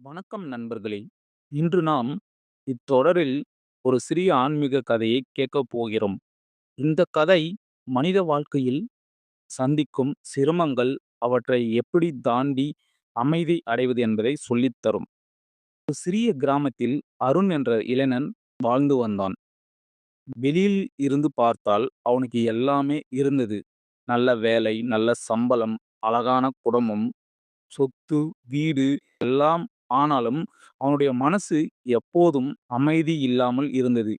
வணக்கம் நண்பர்களே! இன்று நாம் இத்தொடரில் ஒரு சிறிய ஆன்மீக கதையை கேட்கப் போகிறோம். இந்த கதை மனித வாழ்க்கையில் சந்திக்கும் சிரமங்கள், அவற்றை எப்படி தாண்டி அமைதி அடைவது என்பதை சொல்லித்தரும் ஒரு சிறிய கிராமத்தில் அருண் என்ற இளைஞன் வாழ்ந்து வந்தான். வெளியில் இருந்து பார்த்தால் அவனுக்கு எல்லாமே இருந்தது. நல்ல வேலை, நல்ல சம்பளம், அழகான குடும்பம், சொத்து, வீடு எல்லாம் ஆனாலும் அவனுடைய மனசு எப்போதும் அமைதி இல்லாமல் இருந்தது.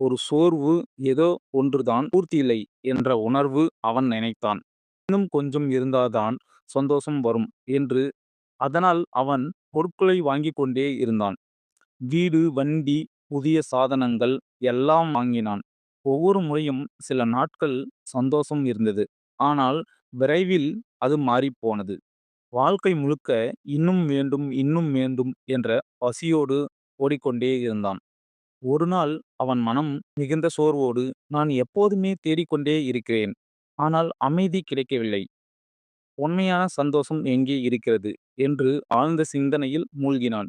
ஒரு சோர்வு, ஏதோ ஒன்றுதான் பூர்த்தியில்லை என்ற உணர்வு அவன் நினைத்தான். இன்னும் கொஞ்சம் இருந்தால்தான் சந்தோஷம் வரும் என்று அதனால் அவன் பொருட்களை வாங்கிக் கொண்டே இருந்தான். வீடு, வண்டி, புதிய சாதனங்கள் எல்லாம் வாங்கினான். ஒவ்வொரு முறையும் சில நாட்கள் சந்தோஷம் இருந்தது. ஆனால் விரைவில் அது மாறிப்போனது. வாழ்க்கை முழுக்க இன்னும் வேண்டும், இன்னும் வேண்டும் என்ற பசியோடு ஓடிக்கொண்டே இருந்தான். ஒரு நாள் அவன் மனம் மிகுந்த சோர்வோடு, நான் எப்போதுமே தேடிக்கொண்டே இருக்கிறேன். ஆனால் அமைதி கிடைக்கவில்லை. உண்மையான சந்தோஷம் எங்கே இருக்கிறது? என்று ஆழ்ந்த சிந்தனையில் மூழ்கினான்.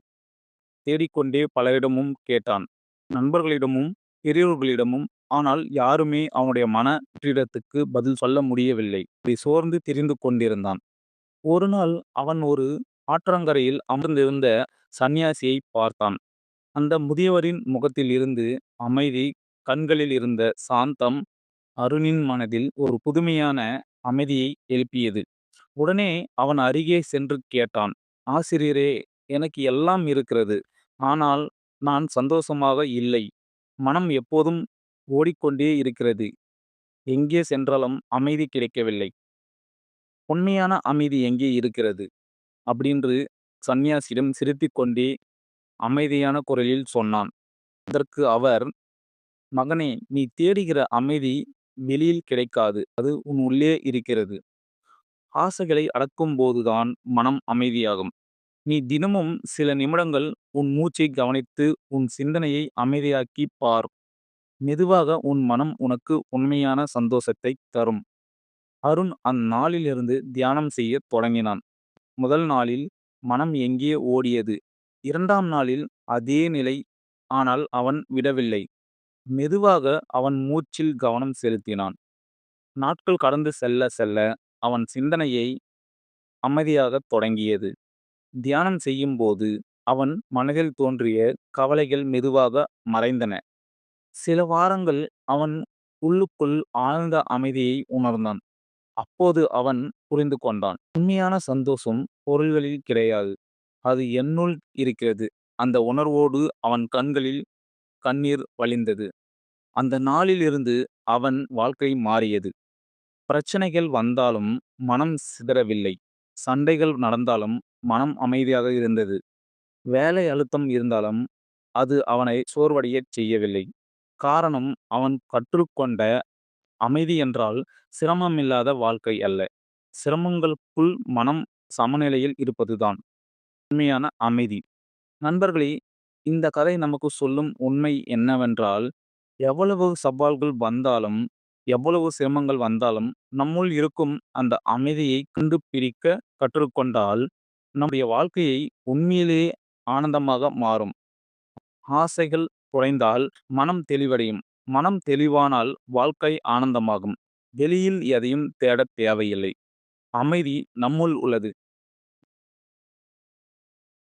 தேடிக்கொண்டே பலரிடமும் கேட்டான். நண்பர்களிடமும், பெரியோர்களிடமும். ஆனால் யாருமே அவனுடைய மன வெற்றிடத்துக்கு பதில் சொல்ல முடியவில்லை. இப்படி சோர்ந்து திரிந்து கொண்டிருந்தான். ஒரு நாள் அவன் ஒரு ஆற்றங்கரையில் அமர்ந்திருந்த சந்நியாசியைப் பார்த்தான். அந்த முதியவரின் முகத்தில் இருந்து அமைதி, கண்களில் இருந்த சாந்தம் அருணின் மனதில் ஒரு புதுமையான அமைதியை எழுப்பியது. உடனே அவன் அருகே சென்று கேட்டான். ஆசிரியரே, எனக்கு எல்லாம் இருக்கிறது. ஆனால் நான் சந்தோஷமாக இல்லை. மனம் எப்போதும் ஓடிக்கொண்டே இருக்கிறது. எங்கே சென்றாலும் அமைதி கிடைக்கவில்லை. உண்மையான அமைதி எங்கே இருக்கிறது? அப்படின்று சந்நியாசியிடம் சிரித்துக்கொண்டே அமைதியான குரலில் சொன்னான். அதற்கு அவர், மகனே, நீ தேடுகிற அமைதி வெளியில் கிடைக்காது. அது உன் உள்ளே இருக்கிறது. ஆசைகளை அடக்கும்போதுதான் மனம் அமைதியாகும். நீ தினமும் சில நிமிடங்கள் உன் மூச்சை கவனித்து உன் சிந்தனையை அமைதியாக்கிப் பார். மெதுவாக உன் மனம் உனக்கு உண்மையான சந்தோஷத்தைத் தரும். அருண் அந்நாளிலிருந்து தியானம் செய்யத் தொடங்கினான். முதல் நாளில் மனம் எங்கே ஓடியது. இரண்டாம் நாளில் அதே நிலை. ஆனால் அவன் விடவில்லை. மெதுவாக அவன் மூச்சில் கவனம் செலுத்தினான். நாட்கள் கடந்து செல்ல செல்ல அவன் சிந்தனையை அமைதியாகத் தொடங்கியது. தியானம் செய்யும்போது அவன் மனதில் தோன்றிய கவலைகள் மெதுவாக மறைந்தன. சில வாரங்கள் அவன் உள்ளுக்குள் ஆழ்ந்த அமைதியை உணர்ந்தான். அப்போது அவன் புரிந்து கொண்டான். உண்மையான சந்தோஷம் பொருள்களில் கிடையாது. அது என்னுள் இருக்கிறது. அந்த உணர்வோடு அவன் கண்களில் கண்ணீர் வழிந்தது. அந்த நாளில் இருந்து அவன் வாழ்க்கை மாறியது. பிரச்சனைகள் வந்தாலும் மனம் சிதறவில்லை. சண்டைகள் நடந்தாலும் மனம் அமைதியாக இருந்தது. வேலை அழுத்தம் இருந்தாலும் அது அவனை சோர்வடையச் செய்யவில்லை. காரணம் அவன் கற்றுக்கொண்ட அமைதி என்றால் சிரமமில்லாத வாழ்க்கை அல்ல. சிரமங்களுக்குள் மனம் சமநிலையில் இருப்பதுதான் உண்மையான அமைதி. நண்பர்களே, இந்த கதை நமக்கு சொல்லும் உண்மை என்னவென்றால், எவ்வளவு சவால்கள் வந்தாலும், எவ்வளவு சிரமங்கள் வந்தாலும், நம்முள் இருக்கும் அந்த அமைதியை கண்டுபிடிக்க கற்றுக்கொண்டால், நம்முடைய வாழ்க்கையை உண்மையிலேயே ஆனந்தமாக மாறும். ஆசைகள் குறைந்தால் மனம் தெளிவடையும். மனம் தெளிவானால் வாழ்க்கை ஆனந்தமாகும். வெளியில் எதையும் தேடத் தேவையில்லை. அமைதி நம்முள் உள்ளது.